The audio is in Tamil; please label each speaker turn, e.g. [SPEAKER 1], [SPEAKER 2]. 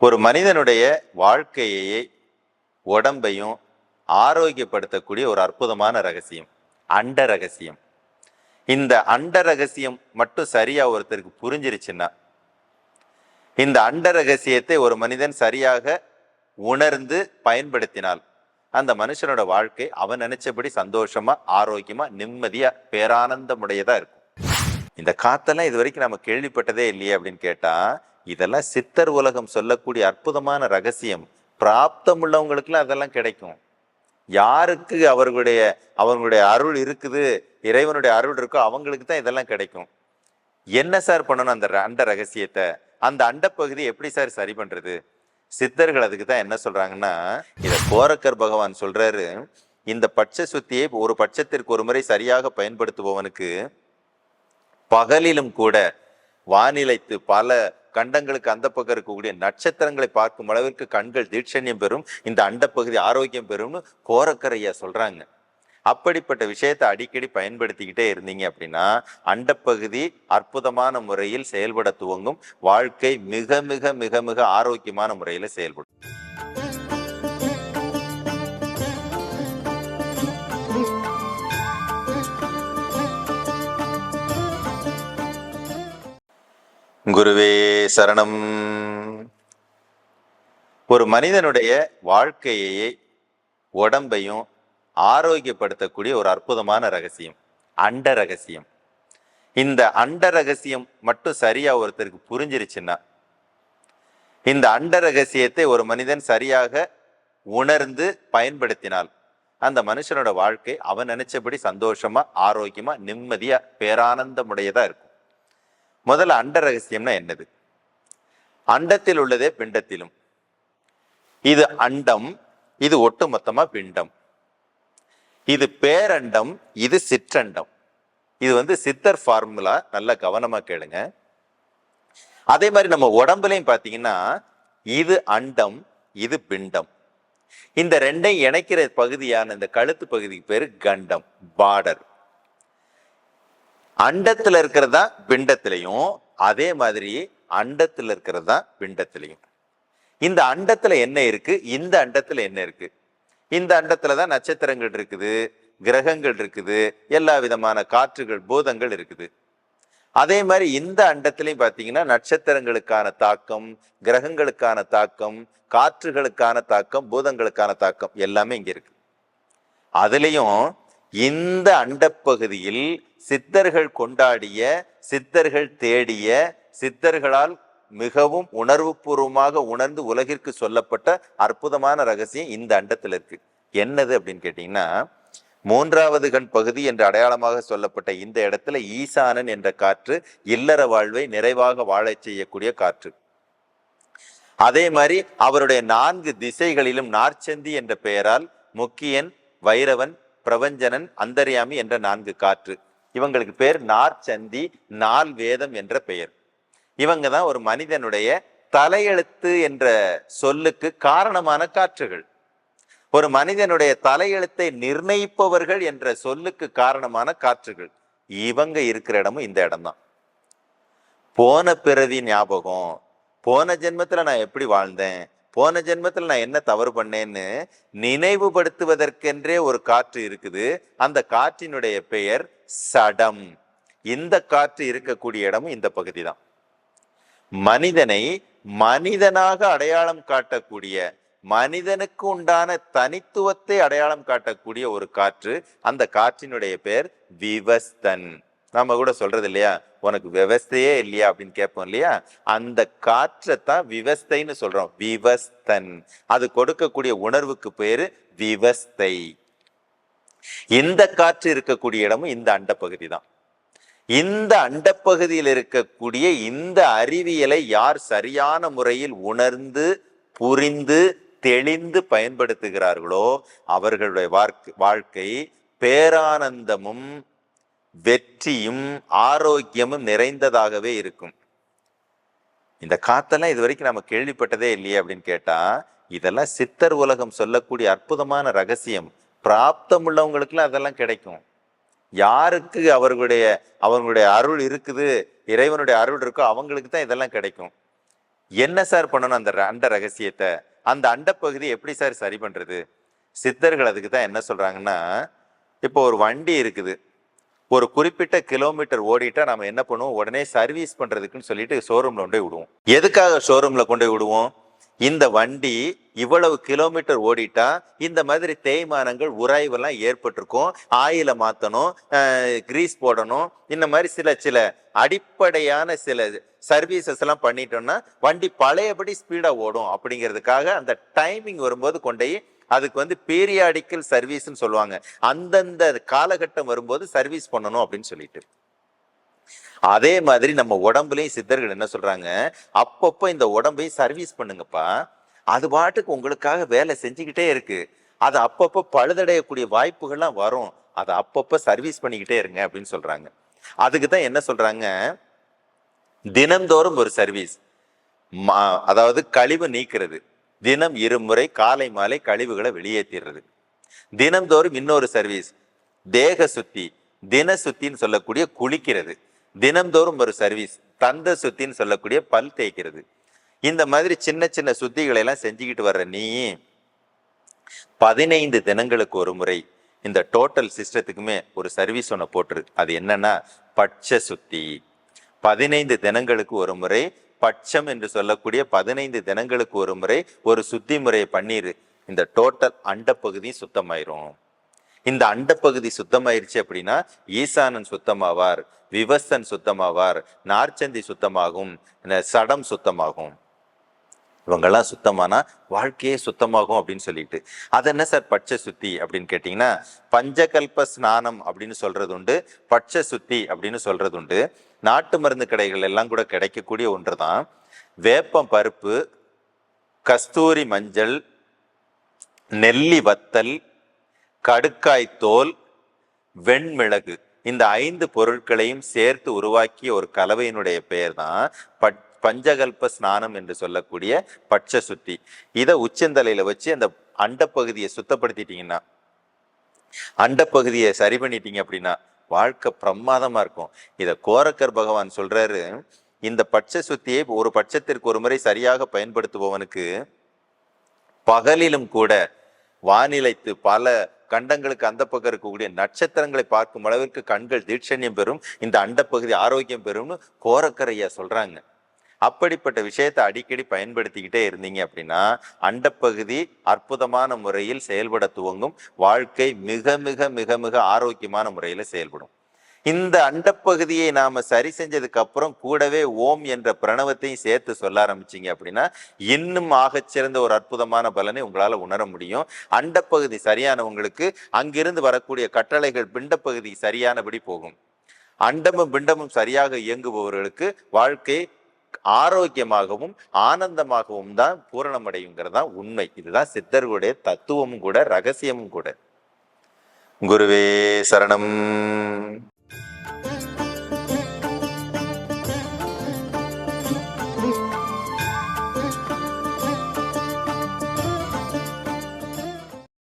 [SPEAKER 1] ஒரு மனிதனுடைய வாழ்க்கையை உடம்பையும் ஆரோக்கியப்படுத்தக்கூடிய ஒரு அற்புதமான ரகசியம் அண்ட ரகசியம். இந்த அண்ட ரகசியம் மட்டும் சரியா ஒருத்தருக்கு புரிஞ்சிருச்சுன்னா இந்த அண்ட ரகசியத்தை ஒரு மனிதன் சரியாக உணர்ந்து பயன்படுத்தினால் அந்த மனுஷனோட வாழ்க்கை அவன் நினைச்சபடி சந்தோஷமா ஆரோக்கியமா நிம்மதியா பேரானந்தமுடையதா இருக்கும். இந்த காத்தெல்லாம் இது வரைக்கும் நம்ம கேள்விப்பட்டதே இல்லையே அப்படின்னு கேட்டா இதெல்லாம் சித்தர் உலகம் சொல்லக்கூடிய அற்புதமான ரகசியம். பிராப்தம் உள்ளவங்களுக்குலாம் அதெல்லாம் கிடைக்கும். யாருக்கு அவர்களுடைய அவர்களுடைய அருள் இருக்குது இறைவனுடைய அருள் இருக்கோ அவங்களுக்கு தான் இதெல்லாம் கிடைக்கும். என்ன சார் பண்ணணும் அந்த அண்ட ரகசியத்தை? அந்த அண்டப்பகுதி எப்படி சார் சரி பண்ணுறது சித்தர்கள் அதுக்கு தான் என்ன சொல்கிறாங்கன்னா இதை கோரக்கர் பகவான் சொல்கிறாரு இந்த பட்ச சுத்தியை ஒரு பட்சத்திற்கு ஒரு முறை சரியாக பயன்படுத்துபவனுக்கு பகலிலும் கூட வானிலைத்து பல கண்டங்களுக்கு அந்த பக்கம் இருக்கக்கூடிய நட்சத்திரங்களை பார்க்கும் அளவிற்கு கண்கள் தீட்சண்யம் பெறும். இந்த அண்டப்பகுதி ஆரோக்கியம் பெறும்னு கோரக்கரையா சொல்றாங்க. அப்படிப்பட்ட விஷயத்தை அடிக்கடி பயன்படுத்திக்கிட்டே இருந்தீங்க அப்படின்னா அண்டப்பகுதி அற்புதமான முறையில் செயல்பட துவங்கும். வாழ்க்கை மிக மிக மிக மிக ஆரோக்கியமான முறையில் செயல்படும். குருவே சரணம். ஒரு மனிதனுடைய வாழ்க்கையை உடம்பையும் ஆரோக்கியப்படுத்தக்கூடிய ஒரு அற்புதமான ரகசியம் அண்ட ரகசியம். இந்த அண்ட ரகசியம் மட்டும் சரியா ஒருத்தருக்கு புரிஞ்சிருச்சுன்னா இந்த அண்ட ரகசியத்தை ஒரு மனிதன் சரியாக உணர்ந்து பயன்படுத்தினால் அந்த மனுஷனோட வாழ்க்கை அவன் நினைச்சபடி சந்தோஷமா ஆரோக்கியமா நிம்மதியா பேரானந்தமுடையதா இருக்கும். முதல்ல அண்ட ரகசியம்னா என்னது? அண்டத்தில் உள்ளதே பிண்டத்திலும். இது அண்டம் இது ஒட்டுமொத்தமா பிண்டம். இது பேரண்டம் இது சிற்றண்டம். இது வந்து சித்தர் ஃபார்முலா நல்லா கவனமா கேளுங்க. அதே மாதிரி நம்ம உடம்புலையும் பார்த்தீங்கன்னா இது அண்டம் இது பிண்டம். இந்த ரெண்டையும் இணைக்கிற பகுதியான இந்த கழுத்து பகுதிக்கு பேரு கண்டம் பார்டர். அண்டத்துல இருக்கிறதா பிண்டத்திலையும் அதே மாதிரி அண்டத்துல இருக்கிறதா பிண்டத்திலையும். இந்த அண்டத்துல என்ன இருக்கு? இந்த அண்டத்துல என்ன இருக்கு? இந்த அண்டத்துல தான் நட்சத்திரங்கள் இருக்குது கிரகங்கள் இருக்குது எல்லா விதமான காற்றுகள் பூதங்கள் இருக்குது. அதே மாதிரி இந்த அண்டத்திலையும் பார்த்தீங்கன்னா நட்சத்திரங்களுக்கான தாக்கம் கிரகங்களுக்கான தாக்கம் காற்றுகளுக்கான தாக்கம் பூதங்களுக்கான தாக்கம் எல்லாமே இங்க இருக்கு. அதுலேயும் இந்த அண்டப்பகுதியில் சித்தர்கள் கொண்டாடிய சித்தர்கள் தேடிய சித்தர்களால் மிகவும் உணர்வுபூர்வமாக உணர்ந்து உலகிற்கு சொல்லப்பட்ட அற்புதமான ரகசியம் இந்த அண்டத்தில் இருக்கு. என்னது அப்படின்னு கேட்டீங்கன்னா மூன்றாவது கண் பகுதி என்று அடையாளமாக சொல்லப்பட்ட இந்த இடத்துல ஈசானன் என்ற காற்று இல்லற வாழ்வை நிறைவாக வாழச் செய்யக்கூடிய காற்று. அதே மாதிரி அவருடைய நான்கு திசைகளிலும் நார்ச்சந்தி என்ற பெயரால் முக்கியன் வைரவன் பிரபஞ்சனன் அந்தர்யாமி என்ற நான்கு காற்று. இவங்களுக்கு பேர் நார்ச்சந்தி நால் வேதம் என்ற பெயர். இவங்க தான் ஒரு மனிதனுடைய தலையெழுத்து என்ற சொல்லுக்கு காரணமான காற்றுகள். ஒரு மனிதனுடைய தலையெழுத்தை நிர்ணயிப்பவர்கள் என்ற சொல்லுக்கு காரணமான காற்றுகள். இவங்க இருக்கிற இடமும் இந்த இடம்தான். போன பிறவி ஞாபகம். போன ஜென்மத்துல நான் எப்படி வாழ்ந்தேன்? போன ஜென்மத்தில் நான் என்ன தவறு பண்ணேன்னு நினைவுபடுத்துவதற்கென்றே ஒரு காற்று இருக்குது. அந்த காற்றினுடைய பெயர் சடம். இந்த காற்று இருக்கக்கூடிய இடமும் இந்த பகுதி தான் மனிதனை மனிதனாக அடையாளம் காட்டக்கூடிய மனிதனுக்கு உண்டான தனித்துவத்தை அடையாளம் காட்டக்கூடிய ஒரு காற்று. அந்த காற்றினுடைய பெயர் விவஸ்தன். நம்ம கூட சொல்றது இல்லையா உனக்கு விவஸ்தையே இல்லையா அப்படின்னு கேட்போம் இல்லையா? அந்த காற்றை தான் விவஸ்தைன்னு சொல்றோம். விவஸ்தன். அது கொடுக்கக்கூடிய உணர்வுக்கு பேரு விவஸ்தை. இந்த காற்று இருக்கக்கூடிய இடமும் இந்த அண்டப்பகுதி தான் இந்த அண்டப்பகுதியில் இருக்கக்கூடிய இந்த அறிவியலை யார் சரியான முறையில் உணர்ந்து புரிந்து தெளிந்து பயன்படுத்துகிறார்களோ அவர்களுடைய வாழ்க்கை வாழ்க்கை பேரானந்தமும் வெற்றியும் ஆரோக்கியமும் நிறைந்ததாகவே இருக்கும். இந்த காத்தெல்லாம் இது வரைக்கும் நம்ம கேள்விப்பட்டதே இல்லையே அப்படின்னு கேட்டா இதெல்லாம் சித்தர் உலகம் சொல்லக்கூடிய அற்புதமான ரகசியம். பிராப்தம் உள்ளவங்களுக்குலாம் அதெல்லாம் கிடைக்கும். யாருக்கு அவர்களுடைய அவர்களுடைய அருள் இருக்குது இறைவனுடைய அருள் இருக்கோ அவங்களுக்கு தான் இதெல்லாம் கிடைக்கும். என்ன சார் பண்ணணும் அந்த அண்ட ரகசியத்தை? அந்த அண்டப்பகுதி எப்படி சார் சரி பண்ணுறது சித்தர்கள் அதுக்கு தான் என்ன சொல்கிறாங்கன்னா இப்போ ஒரு வண்டி இருக்குது. ஒரு குறிப்பிட்ட கிலோமீட்டர் ஓடிட்டா நம்ம என்ன பண்ணுவோம்? உடனே சர்வீஸ் பண்றதுக்குன்னு சொல்லிட்டு ஷோரூம்ல கொண்டு விடுவோம். எதுக்காக ஷோரூம்ல கொண்டு போய் விடுவோம்? இந்த வண்டி இவ்வளவு கிலோமீட்டர் ஓடிட்டா இந்த மாதிரி தேய்மானங்கள் உராய்வெல்லாம் ஏற்பட்டிருக்கும். ஆயில மாத்தணும் கிரீஸ் போடணும். இந்த மாதிரி சில சில அடிப்படையான சில சர்வீசஸ் எல்லாம் பண்ணிட்டோம்னா வண்டி பழையபடி ஸ்பீடா ஓடும். அப்படிங்கிறதுக்காக அந்த டைமிங் வரும்போது கொண்டு போய் அதுக்கு வந்து பீரியாடிக்கல் சர்வீஸ்ன்னு சொல்லுவாங்க. அந்தந்த காலகட்டம் வரும்போது சர்வீஸ் பண்ணணும் அப்படின்னு சொல்லிட்டு. அதே மாதிரி நம்ம உடம்புலையும் சித்தர்கள் என்ன சொல்றாங்க? அப்பப்போ இந்த உடம்பையும் சர்வீஸ் பண்ணுங்கப்பா. அது பாட்டுக்கு உங்களுக்காக வேலை செஞ்சுக்கிட்டே இருக்கு. அது அப்பப்போ பழுதடையக்கூடிய வாய்ப்புகள்லாம் வரும். அதை அப்பப்போ சர்வீஸ் பண்ணிக்கிட்டே இருங்க அப்படின்னு சொல்றாங்க. அதுக்கு தான் என்ன சொல்றாங்க? தினந்தோறும் ஒரு சர்வீஸ் அதாவது கழிவு நீக்கிறது. தினம் இருமுறை காலை மாலை கழிவுகளை வெளியேற்றிடுறது. தினந்தோறும் இன்னொரு சர்வீஸ் தேக சுத்தி தின சுத்தின்னு சொல்லக்கூடிய குளிக்கிறது. தினந்தோறும் ஒரு சர்வீஸ் தந்த சுத்தின்னு சொல்லக்கூடிய பல் தேய்க்கிறது. இந்த மாதிரி சின்ன சின்ன சுத்திகளை எல்லாம் செஞ்சுக்கிட்டு வர்ற நீ பதினைந்து தினங்களுக்கு ஒரு முறை இந்த டோட்டல் சிஸ்டத்துக்குமே ஒரு சர்வீஸ் ஒன்று போட்டுரு. அது என்னன்னா பட்ச சுத்தி. பதினைந்து தினங்களுக்கு ஒரு முறை பட்சம் என்று சொல்லக்கூடிய பதினைந்து தினங்களுக்கு ஒரு முறை ஒரு சுத்தி முறையை பண்ணிடு இந்த டோட்டல் அண்டப்பகுதி சுத்தமாயிரும். இந்த அண்டப்பகுதி சுத்தமாயிருச்சு அப்படின்னா ஈசானன் சுத்தமாவார் விவசன் சுத்தமாவார் நார்ச்சந்தி சுத்தமாகும் சடம் சுத்தமாகும். இவங்கெல்லாம் சுத்தமானா வாழ்க்கையே சுத்தமாகும் அப்படின்னு சொல்லிட்டு. அது என்ன சார் பட்ச சுத்தி அப்படின்னு கேட்டிங்கன்னா பஞ்சகல்ப ஸ்நானம் அப்படின்னு சொல்றது உண்டு பட்ச சுத்தி அப்படின்னு சொல்றது உண்டு. நாட்டு மருந்து கடைகள் எல்லாம் கூட கிடைக்கக்கூடிய ஒன்று தான் வேப்பம் பருப்பு கஸ்தூரி மஞ்சள் நெல்லி வத்தல் கடுக்காய் தோல் வெண்மிளகு. இந்த ஐந்து பொருட்களையும் சேர்த்து உருவாக்கிய ஒரு கலவையினுடைய பெயர் தான் பட் பஞ்சகல்ப ஸ்நானம் என்று சொல்லக்கூடிய பட்ச சுத்தி. இதை உச்சந்தலையில வச்சு அந்த அண்டப்பகுதியை சுத்தப்படுத்திட்டீங்கன்னா அண்டப்பகுதியை சரி பண்ணிட்டீங்க அப்படின்னா வாழ்க்கை பிரமாதமா இருக்கும். இத கோரக்கர் பகவான் சொல்றாரு இந்த பட்ச சுத்தியை ஒரு பட்சத்திற்கு ஒரு முறை சரியாக பயன்படுத்துபவனுக்கு பகலிலும் கூட வானிலைத்து பல கண்டங்களுக்கு அந்த பக்கம் இருக்கக்கூடிய நட்சத்திரங்களை பார்க்கும் அளவிற்கு கண்கள் தீட்சண்யம் பெறும் இந்த அண்டப்பகுதி ஆரோக்கியம் பெறும்னு கோரக்கரையா சொல்றாங்க. அப்படிப்பட்ட விஷயத்தை அடிக்கடி பயன்படுத்திக்கிட்டே இருந்தீங்க அப்படின்னா அண்டப்பகுதி அற்புதமான முறையில் செயல்பட துவங்கும். வாழ்க்கை மிக மிக மிக மிக ஆரோக்கியமான முறையில் செயல்படும். இந்த அண்டப்பகுதியை நாம சரி செஞ்சதுக்கு அப்புறம் கூடவே ஓம் என்ற பிரணவத்தையும் சேர்த்து சொல்ல ஆரம்பிச்சிங்க அப்படின்னா இன்னும் ஆகச்சிறந்த ஒரு அற்புதமான பலனை உங்களால் உணர முடியும். அண்டப்பகுதி சரியானவங்களுக்கு அங்கிருந்து வரக்கூடிய கட்டளைகள் பிண்டப்பகுதி சரியானபடி போகும். அண்டமும் பிண்டமும் சரியாக இயங்குபவர்களுக்கு வாழ்க்கை ஆரோக்கியமாகவும் ஆனந்தமாகவும் தான் பூரணமடையுங்கிறது தான் உண்மை. இதுதான் சித்தர்களுடைய தத்துவமும் கூட ரகசியமும் கூட. குருவே சரணம்.